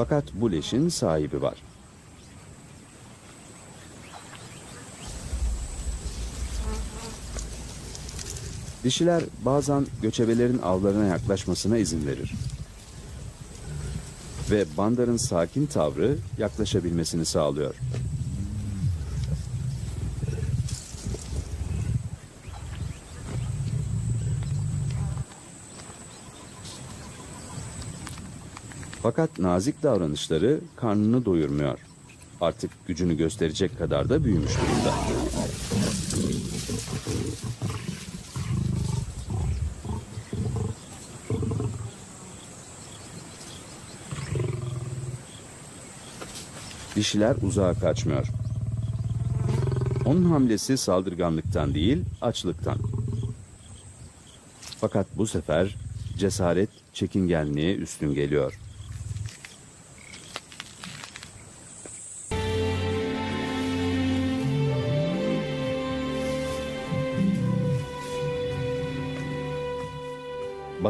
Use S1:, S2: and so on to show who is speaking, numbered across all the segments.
S1: Fakat bu leşin sahibi var. Dişiler bazen göçebelerin avlarına yaklaşmasına izin verir. Ve Bandar'ın sakin tavrı yaklaşabilmesini sağlıyor. Fakat nazik davranışları karnını doyurmuyor. Artık gücünü gösterecek kadar da büyümüş durumda. Dişiler uzağa kaçmıyor. Onun hamlesi saldırganlıktan değil, açlıktan. Fakat bu sefer cesaret çekingenliğe üstün geliyor.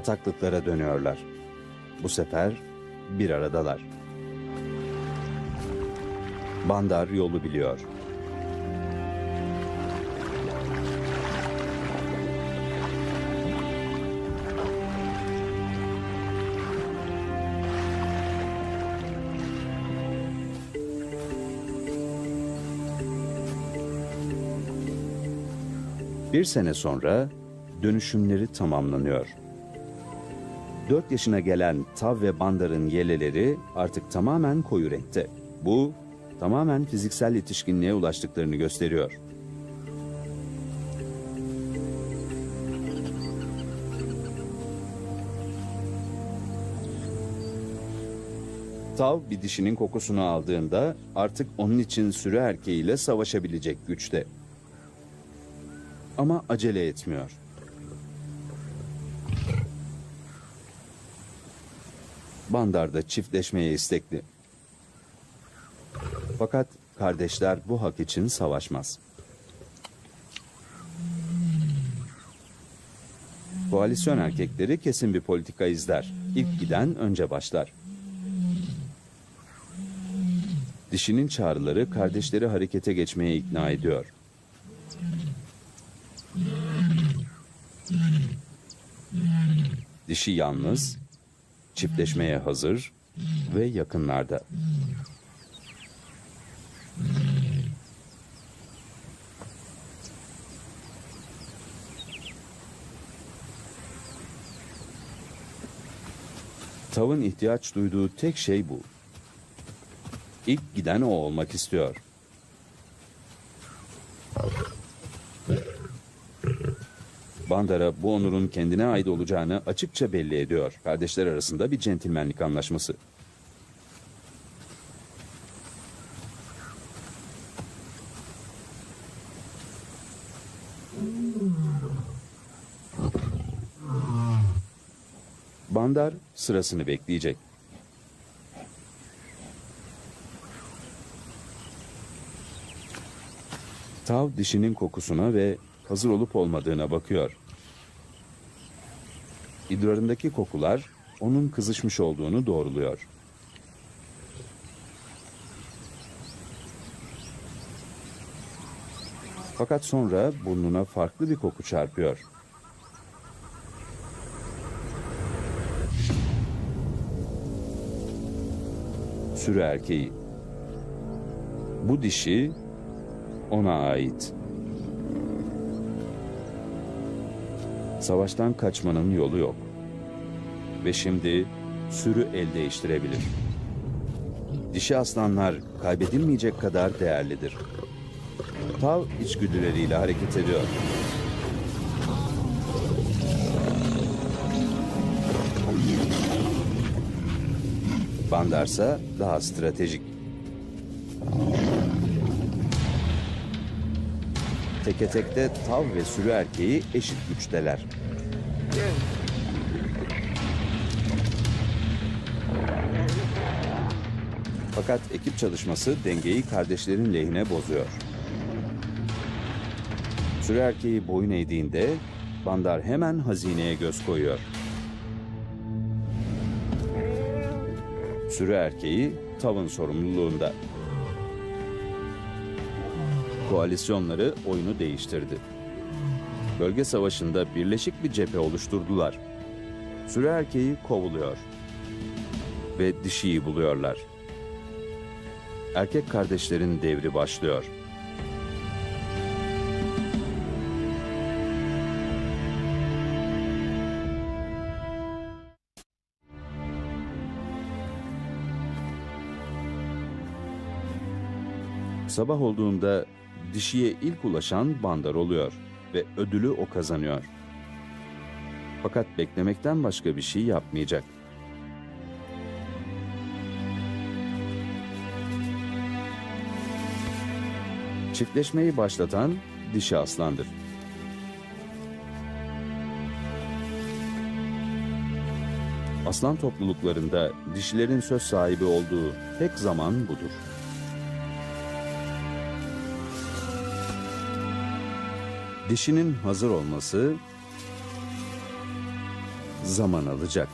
S1: Bataklıklara dönüyorlar. Bu sefer bir aradalar. Bandar yolu biliyor. Bir sene sonra dönüşümleri tamamlanıyor. 4 yaşına gelen Tav ve Bandar'ın yeleleri artık tamamen koyu renkte. Bu tamamen fiziksel yetişkinliğe ulaştıklarını gösteriyor. Tav bir dişinin kokusunu aldığında artık onun için sürü erkeğiyle savaşabilecek güçte. Ama acele etmiyor. Bandar da çiftleşmeye istekli. Fakat kardeşler bu hak için savaşmaz. Koalisyon erkekleri kesin bir politika izler. İlk giden önce başlar. Dişinin çağrıları kardeşleri harekete geçmeye ikna ediyor. Dişi yalnız, çiftleşmeye hazır ve yakınlarda. Tavın ihtiyaç duyduğu tek şey bu. İlk giden o olmak istiyor. Bandara bu onurun kendine ait olacağını açıkça belli ediyor. Kardeşler arasında bir centilmenlik anlaşması. Bandar sırasını bekleyecek. Tav dişinin kokusuna ve hazır olup olmadığına bakıyor. İdrarındaki kokular onun kızışmış olduğunu doğruluyor. Fakat sonra burnuna farklı bir koku çarpıyor. Sürü erkeği. Bu dişi ona ait. Savaştan kaçmanın yolu yok. Ve şimdi sürü el değiştirebilir. Dişi aslanlar kaybedilmeyecek kadar değerlidir. Tav içgüdüleriyle hareket ediyor. Bandarsa daha stratejik. Teke tekte tav ve sürü erkeği eşit güçteler. Fakat ekip çalışması dengeyi kardeşlerin lehine bozuyor. Sürü erkeği boyun eğdiğinde Bandar hemen hazineye göz koyuyor. Sürü erkeği tavın sorumluluğunda. Koalisyonları oyunu değiştirdi. Bölge savaşında birleşik bir cephe oluşturdular. Sürü erkeği kovuluyor ve dişiyi buluyorlar. Erkek kardeşlerin devri başlıyor. Sabah olduğunda dişiye ilk ulaşan bandar oluyor ve ödülü o kazanıyor. Fakat beklemekten başka bir şey yapmayacak. Çiftleşmeyi başlatan dişi aslandır. Aslan topluluklarında dişilerin söz sahibi olduğu tek zaman budur. Dişinin hazır olması zaman alacak.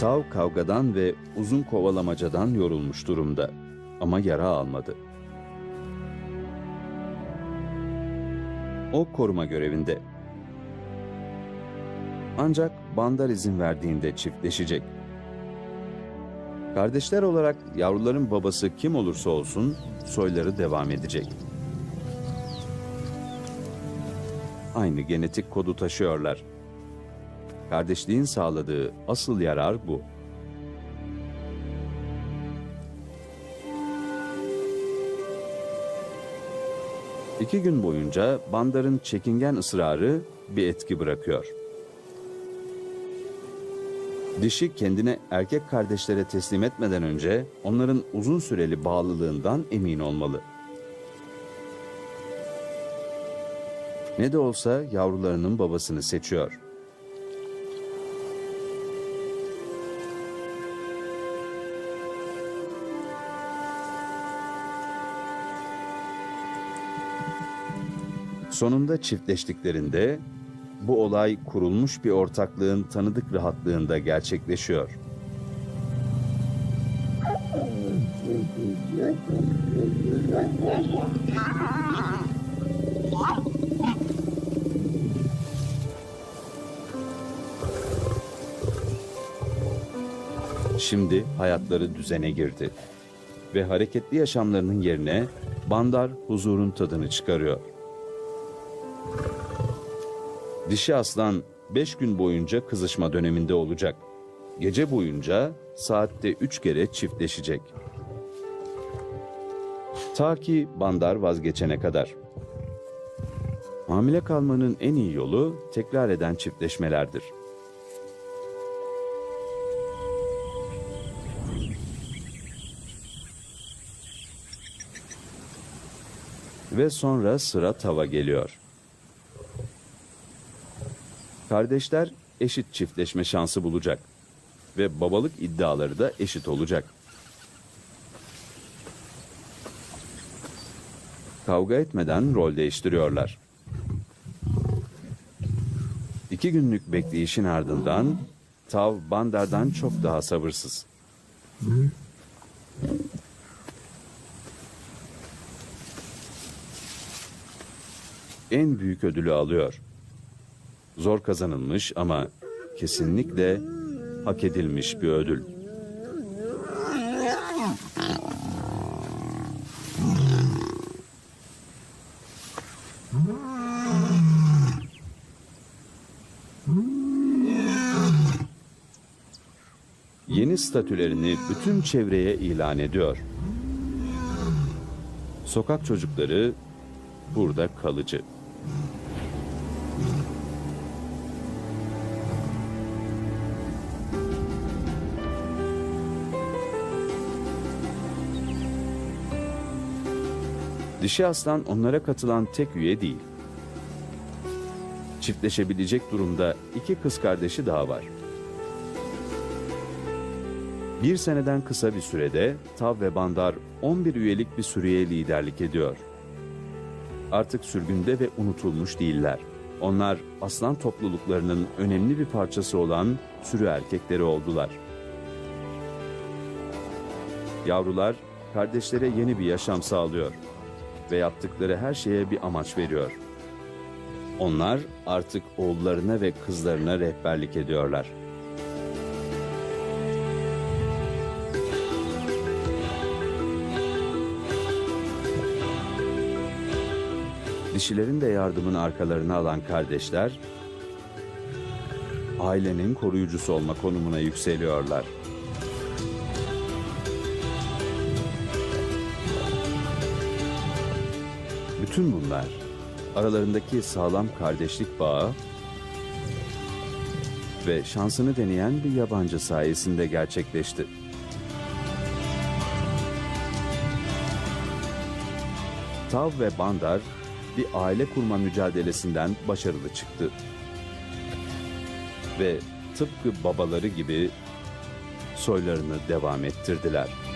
S1: Tav kavgadan ve uzun kovalamacadan yorulmuş durumda ama yara almadı. O koruma görevinde. Ancak Bandar izin verdiğinde çiftleşecek. Kardeşler olarak yavruların babası kim olursa olsun soyları devam edecek. Aynı genetik kodu taşıyorlar. Kardeşliğin sağladığı asıl yarar bu. İki gün boyunca Bandar'ın çekingen ısrarı bir etki bırakıyor. Dişi kendine erkek kardeşlere teslim etmeden önce onların uzun süreli bağlılığından emin olmalı. Ne de olsa yavrularının babasını seçiyor. Sonunda çiftleştiklerinde bu olay kurulmuş bir ortaklığın tanıdık rahatlığında gerçekleşiyor. Şimdi hayatları düzene girdi ve hareketli yaşamlarının yerine Bandar huzurun tadını çıkarıyor. Dişi aslan 5 gün boyunca kızışma döneminde olacak. Gece boyunca saatte 3 kere çiftleşecek. Ta ki bandar vazgeçene kadar. Hamile kalmanın en iyi yolu tekrar eden çiftleşmelerdir. Ve sonra sıra tava geliyor. Kardeşler eşit çiftleşme şansı bulacak ve babalık iddiaları da eşit olacak. Kavga etmeden rol değiştiriyorlar. İki günlük bekleyişin ardından Tav Bandar'dan çok daha sabırsız. En büyük ödülü alıyor. Zor kazanılmış ama kesinlikle hak edilmiş bir ödül. Yeni statülerini bütün çevreye ilan ediyor. Sokak çocukları burada kalıcı. Dişi aslan onlara katılan tek üye değil. Çiftleşebilecek durumda iki kız kardeşi daha var. Bir seneden kısa bir sürede Tav ve Bandar 11 üyelik bir sürüye liderlik ediyor. Artık sürgünde ve unutulmuş değiller. Onlar aslan topluluklarının önemli bir parçası olan sürü erkekleri oldular. Yavrular kardeşlere yeni bir yaşam sağlıyor ve yaptıkları her şeye bir amaç veriyor. Onlar artık oğullarına ve kızlarına rehberlik ediyorlar. Dişilerin de yardımını arkalarına alan kardeşler, ailenin koruyucusu olma konumuna yükseliyorlar. Bütün bunlar aralarındaki sağlam kardeşlik bağı ve şansını deneyen bir yabancı sayesinde gerçekleşti. Tav ve Bandar bir aile kurma mücadelesinden başarılı çıktı. Ve tıpkı babaları gibi soylarını devam ettirdiler.